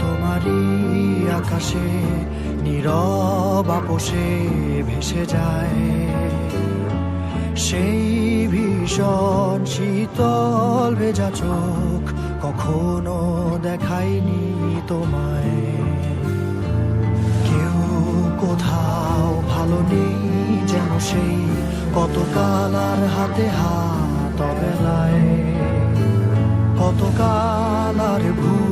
তোমারই আকাশে নীরব আপোষে ভেসে যায়। সেই ভীষণ শীতল ভেজা চোখ কখনো দেখায়নি তোমায়। কেউ কোথাও ভালো নেই যেন সেই কতকাল আর হাতে হাত অবেলায়। কতকাল আর ভুল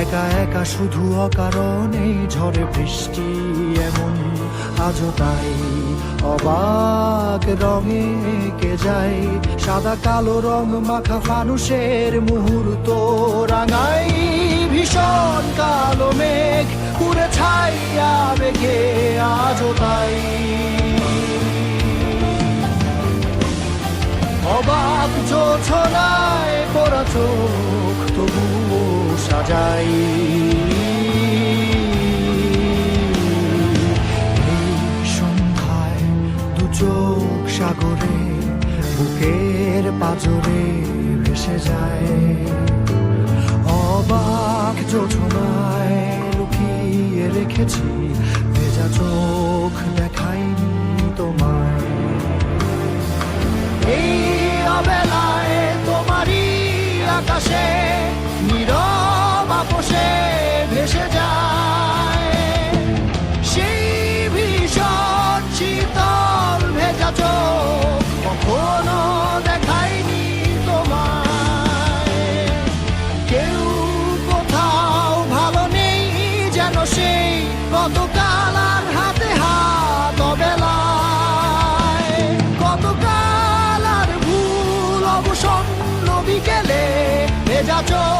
একা একা শুধু অকারণেই ঝড়ে বৃষ্টি এমন, আজও তাই। অবাক রঙে কে যায়? সাদা কালো রং মাখা মানুষের মুহূর্ত রাঙাই। ভীষণ কালো মেঘ পুরে ছাইয়া মেঘে, আজও তাই। সাজাই এই সন্ধ্যায় দু চোখ সাগরে বুকের পাজরে ভেসে যায়। অবাক যোছনায় লুকিয়ে রেখেছি কতকাল